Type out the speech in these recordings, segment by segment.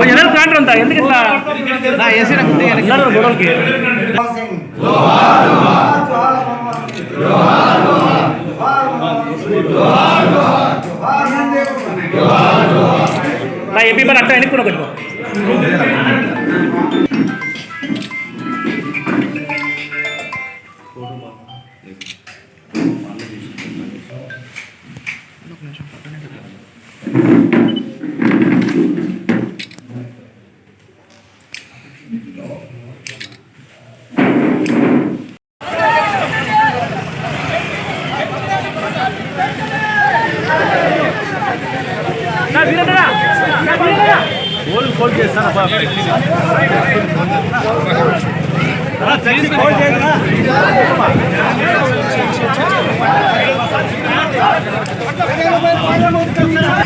General కాంటర్ ఉంటా ఎందుకు ఇట్లా నా ఏసీ నాకు గొడవలకి నా ఫోన్ చేస్తాను ఫోన్ చేయరా పార్లమెంట్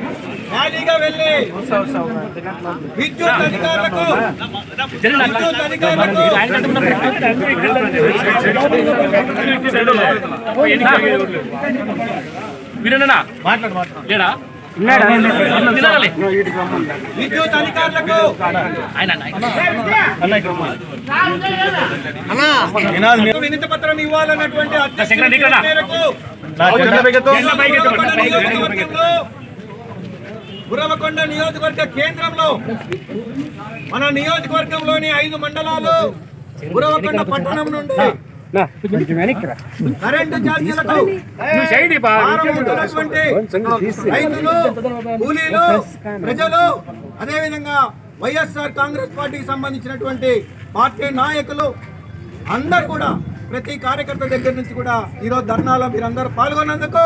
ర్యాలీగా వెళ్ళి విద్యుత్ అధికారులకు విద్యుత్ అధికారులకు. విద్యుత్ అధికారులకు. వినతి పత్రం ఇవ్వాలన్నటువంటి ఉరవకొండ నియోజకవర్గ కేంద్రంలో మన నియోజకవర్గంలోని ఐదు మండలాలు ఉరవకొండ పట్టణం నుండి కరెంటు ఛార్జీలకు రైతులు కూలీలు ప్రజలు అదేవిధంగా వైఎస్ఆర్ కాంగ్రెస్ పార్టీకి సంబంధించినటువంటి పార్టీ నాయకులు అందరు కూడా ప్రతి కార్యకర్త దగ్గర నుంచి కూడా ఈరోజు ధర్నాలో మీరందరూ పాల్గొన్నందుకు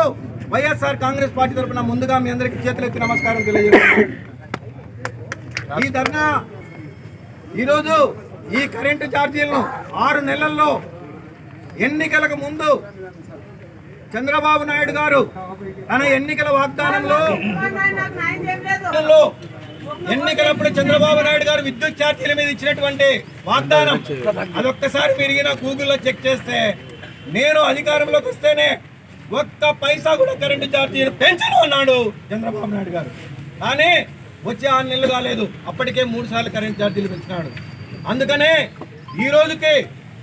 వైఎస్ఆర్ కాంగ్రెస్ పార్టీ తరఫున ముందుగా మీ అందరికీ చేతులెత్తి నమస్కారం తెలియజేస్తున్నాను. ఈ ధర్నా ఈరోజు ఈ కరెంటు ఛార్జీలను ఆరు నెలల్లో ఎన్నికలకు ముందు చంద్రబాబు నాయుడు గారు తన ఎన్నికల వాగ్దానంలో ఎన్నికలప్పుడు చంద్రబాబు నాయుడు గారు విద్యుత్ ఛార్జీల మీద ఇచ్చినటువంటి వాగ్దానం అదొక్కసారి మీరు గూగుల్లో చెక్ చేస్తే నేను అధికారంలోకి వస్తేనే ఒక్క పైసా కూడా కరెంటు ఛార్జీలు పెంచను అన్నాడు చంద్రబాబు నాయుడు గారు. కానీ వచ్చే ఆరు నెలలు కాలేదు. అప్పటికే మూడు సార్లు కరెంటు ఛార్జీలు పెంచినాడు. అందుకనే ఈ రోజుకి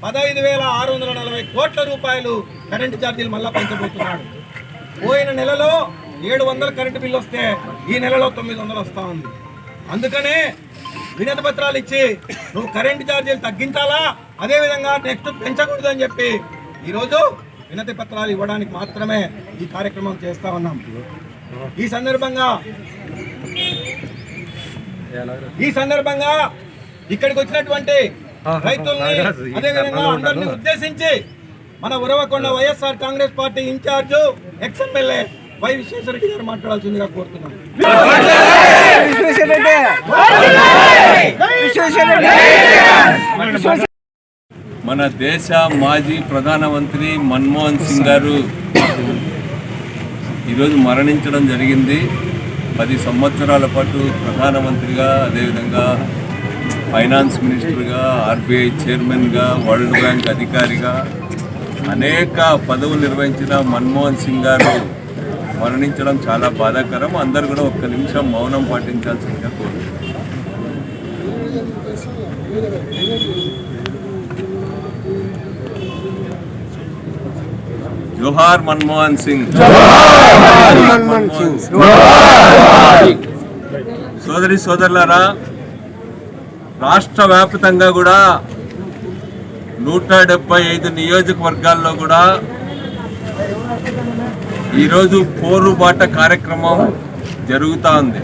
పదహైదు వేల ఆరు వందల నలభై కోట్ల రూపాయలు కరెంటు ఛార్జీలు మళ్ళా పెంచబోతున్నాడు. పోయిన నెలలో ఏడు వందల కరెంటు బిల్లు వస్తే ఈ నెలలో తొమ్మిది వందలు వస్తూ ఉంది. అందుకనే వినతి పత్రాలు ఇచ్చి నువ్వు కరెంటు ఛార్జీలు తగ్గించాలా? అదేవిధంగా నెక్స్ట్ పెంచకూడదు అని చెప్పి ఈరోజు వినతి పత్రాలు ఇవ్వడానికి మాత్రమే ఈ కార్యక్రమం చేస్తా ఉన్నాం. ఈ సందర్భంగా ఈ సందర్భంగా ఇక్కడికి వచ్చినటువంటి రైతుల్ని అదేవిధంగా అందరిని ఉద్దేశించి మన Uravakonda YSR Congress party incharge ex MLA Y Visweswarareddy గారు మాట్లాడాల్సిందిగా కోరుతున్నాం. మన దేశ మాజీ ప్రధానమంత్రి మన్మోహన్ సింగ్ గారు ఈరోజు మరణించడం జరిగింది. పది సంవత్సరాల పాటు ప్రధానమంత్రిగా అదేవిధంగా ఫైనాన్స్ మినిస్టర్గా ఆర్బీఐ చైర్మన్గా వరల్డ్ బ్యాంక్ అధికారిగా అనేక పదవులు నిర్వహించిన మన్మోహన్ సింగ్ గారు మరణించడం చాలా బాధాకరం. అందరు కూడా ఒక్క నిమిషం మౌనం పాటించాల్సిందిగా కోరుతున్నాను జోహార్ మన్మోహన్ సింగ్. సోదరి సోదరులారా రాష్ట్ర వ్యాప్తంగా కూడా నూట డెబ్బై ఐదు నియోజకవర్గాల్లో కూడా ఈరోజు పోరుబాట కార్యక్రమం జరుగుతూ ఉంది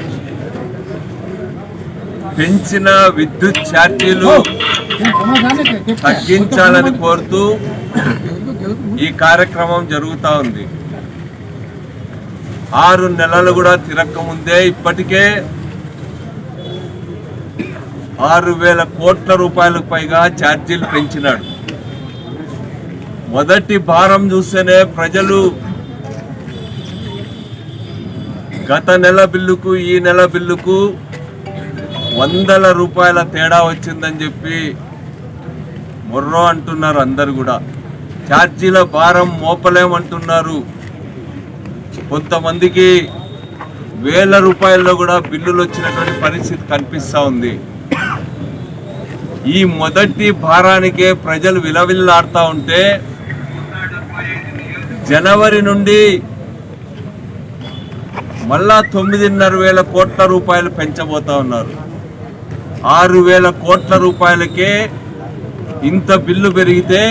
పెంచిన విద్యుత్ ఛార్జీలు తగ్గించాలని కోరుతూ ఈ కార్యక్రమం జరుగుతూ ఉంది. ఆరు నెలలు కూడా తిరక్కముందే ఇప్పటికే ఆరు వేల కోట్ల రూపాయలకు పైగా ఛార్జీలు పెంచినాడు. మొదటి భారం చూస్తేనే ప్రజలు గత నెల బిల్లుకు ఈ నెల బిల్లుకు వందల రూపాయల తేడా వచ్చిందని చెప్పి మొర్రో అంటున్నారు అందరు కూడా. ఛార్జీల భారం మోపలేమంటున్నారు. కొంతమందికి వేల రూపాయల్లో కూడా బిల్లులు వచ్చినటువంటి పరిస్థితి కనిపిస్తూ ఉంది. ఈ మొదటి భారానికే ప్రజలు విలవిల్లాడుతూ ఉంటే జనవరి నుండి మళ్ళా తొమ్మిదిన్నర వేల కోట్ల రూపాయలు పెంచబోతా ఉన్నారు. ఆరు వేల కోట్ల రూపాయలకే ఇంత బిల్లు పెరిగితే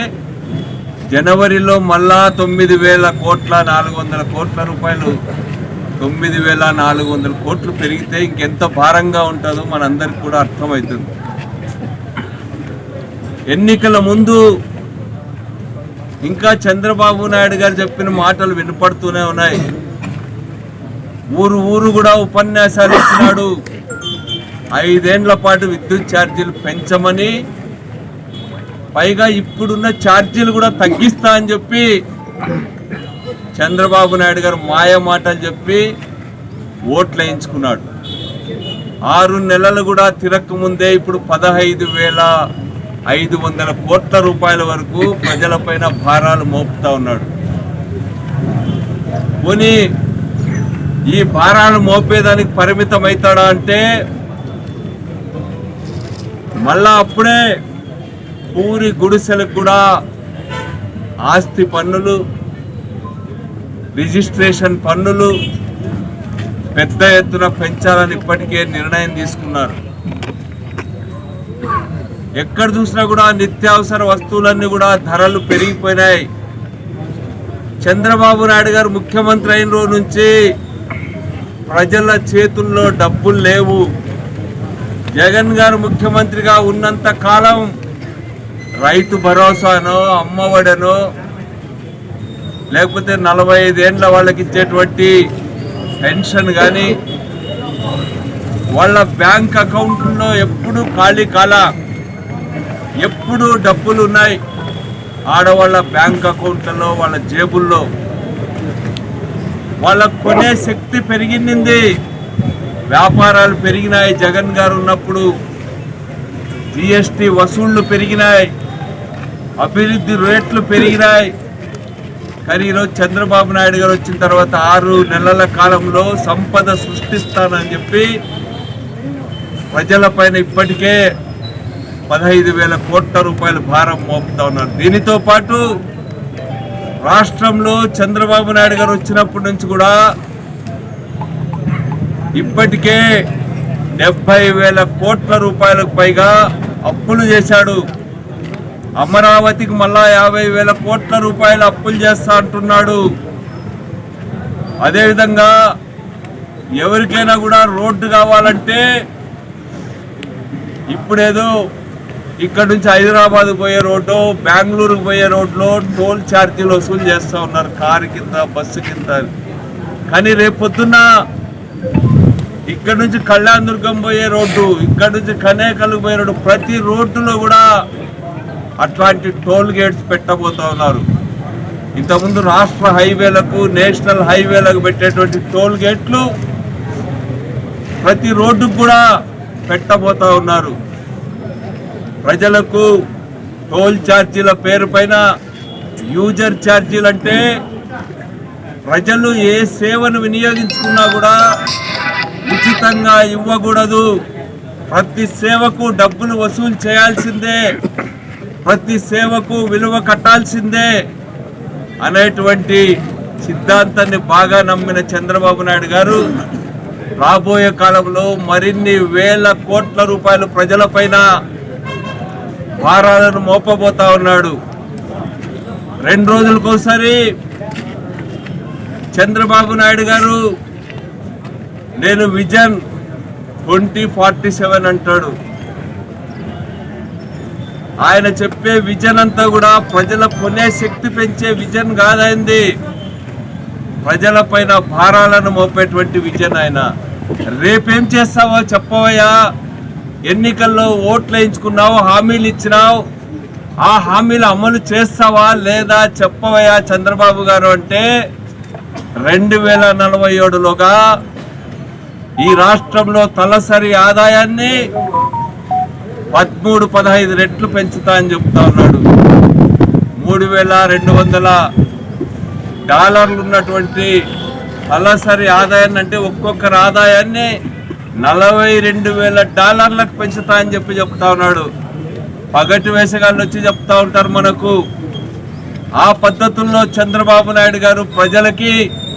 జనవరిలో మళ్ళా తొమ్మిది వేల కోట్ల నాలుగు వందల కోట్ల రూపాయలు. తొమ్మిది వేల నాలుగు వందల కోట్లు పెరిగితే ఇంకెంత భారంగా ఉంటుందో మనందరికి కూడా అర్థమవుతుంది. ఎన్నికల ముందు ఇంకా చంద్రబాబు నాయుడు గారు చెప్పిన మాటలు వినపడుతూనే ఉన్నాయి. ఊరు ఊరు కూడా ఉపన్యాసాలు ఇచ్చినాడు. ఐదేండ్ల పాటు విద్యుత్ ఛార్జీలు పెంచమని పైగా ఇప్పుడున్న ఛార్జీలు కూడా తగ్గిస్తా అని చెప్పి చంద్రబాబు నాయుడు గారు మాయ మాటలు చెప్పి ఓట్లు వేయించుకున్నాడు. ఆరు నెలలు కూడా తిరక్కముందే ఇప్పుడు పదహైదు వేల ఐదు వందల కోట్ల రూపాయల వరకు ప్రజలపైన భారాలు మోపుతా ఉన్నాడు. పోనీ ఈ భారాలు మోపేదానికి పరిమితం అవుతాడా అంటే మళ్ళా అప్పుడే పూరి గుడిసెలకు కూడా ఆస్తి పన్నులు రిజిస్ట్రేషన్ పన్నులు పెద్ద ఎత్తున పెంచాలని ఇప్పటికే నిర్ణయం తీసుకున్నారు. ఎక్కడ చూసినా కూడా నిత్యావసర వస్తువులన్నీ కూడా ధరలు పెరిగిపోయినాయి. చంద్రబాబు నాయుడు గారు ముఖ్యమంత్రి అయిన రోజు నుంచి ప్రజల చేతుల్లో డబ్బులు లేవు. జగన్ గారు ముఖ్యమంత్రిగా ఉన్నంత కాలం రైతు భరోసాను అమ్మఒడను లేకపోతే నలభై ఐదేండ్ల వాళ్ళకి ఇచ్చేటువంటి పెన్షన్ కానీ వాళ్ళ బ్యాంక్ అకౌంట్లో ఎప్పుడు ఖాళీ కాల ఎప్పుడు డబ్బులు ఉన్నాయి ఆడవాళ్ళ బ్యాంక్ అకౌంట్లలో వాళ్ళ జేబుల్లో. వాళ్ళ కొనే శక్తి పెరిగింది. వ్యాపారాలు పెరిగినాయి. జగన్ గారు ఉన్నప్పుడు జిఎస్టి వసూళ్ళు పెరిగినాయి. అభివృద్ధి రేట్లు పెరిగినాయి. కానీ ఈరోజు చంద్రబాబు నాయుడు గారు వచ్చిన తర్వాత ఆరు నెలల కాలంలో సంపద సృష్టిస్తానని చెప్పి ప్రజల పైన ఇప్పటికే పదహైదు వేల కోట్ల రూపాయల భారం మోపుతా ఉన్నారు. దీనితో పాటు రాష్ట్రంలో చంద్రబాబు నాయుడు గారు వచ్చినప్పటి నుంచి కూడా ఇప్పటికే డెబ్బై వేల కోట్ల రూపాయలకు పైగా అప్పులు చేశాడు. అమరావతికి మళ్ళా యాభై వేల కోట్ల రూపాయలు అప్పులు చేస్తా అంటున్నాడు. అదేవిధంగా ఎవరికైనా కూడా రోడ్డు కావాలంటే ఇప్పుడేదో ఇక్కడ నుంచి హైదరాబాద్ పోయే రోడ్డు బెంగళూరుకు పోయే రోడ్లో టోల్ ఛార్జీలు వసూలు చేస్తూ ఉన్నారు కారు కింద బస్సు కింద. కానీ రేపొద్దున్న ఇక్కడ నుంచి కళ్యాణదుర్గం పోయే రోడ్డు ఇక్కడ నుంచి కనేకల్కి పోయే రోడ్డు ప్రతి రోడ్డులో కూడా అట్లాంటి టోల్ గేట్స్ పెట్టబోతా ఉన్నారు ఇంతకుముందు రాష్ట్ర హైవేలకు నేషనల్ హైవేలకు పెట్టేటువంటి టోల్ గేట్లు ప్రతి రోడ్డుకు కూడా పెట్టబోతా ఉన్నారు. ప్రజలకు టోల్ ఛార్జీల పేరు పైన యూజర్ ఛార్జీలు అంటే ప్రజలు ఏ సేవను వినియోగించుకున్నా కూడా ఉచితంగా ఇవ్వకూడదు. ప్రతి సేవకు డబ్బులు వసూలు చేయాల్సిందే. ప్రతి సేవకు విలువ కట్టాల్సిందే అనేటువంటి సిద్ధాంతాన్ని బాగా నమ్మిన చంద్రబాబు నాయుడు గారు రాబోయే కాలంలో మరిన్ని వేల కోట్ల రూపాయలు ప్రజలపైన భారాలను మోపబోతా ఉన్నాడు. రెండు రోజులకోసారి చంద్రబాబు నాయుడు గారు నేను విజన్ ట్వంటీ ఫార్టీ సెవెన్ అంటాడు. ఆయన చెప్పే విజన్ అంతా కూడా ప్రజల కొనే శక్తి పెంచే విజన్ కాదైంది. ప్రజల పైన భారాలను మోపేటువంటి విజన్ ఆయన. రేపేం చేస్తావో చెప్పవయ్యా. ఎన్నికల్లో ఓట్లు వేయించుకున్నావు హామీలు ఇచ్చినావు. ఆ హామీలు అమలు చేస్తావా లేదా చెప్పవయ్యా చంద్రబాబు గారు అంటే రెండు వేల నలభై ఏడులోగా ఈ రాష్ట్రంలో తలసరి ఆదాయాన్ని పదమూడు పదహైదు రెట్లు పెంచుతా అని చెప్తా ఉన్నాడు. మూడు వేల రెండు వందల డాలర్లు ఉన్నటువంటి తలసరి ఆదాయాన్ని అంటే ఒక్కొక్కరి ఆదాయాన్ని నలభై రెండు వేల డాలర్లకు పెంచుతా అని చెప్పి చెప్తా ఉన్నాడు. పగటి వేసగాళ్ళు వచ్చి చెప్తా ఉంటారు మనకు. ఆ పద్ధతుల్లో చంద్రబాబు నాయుడు గారు ప్రజలకి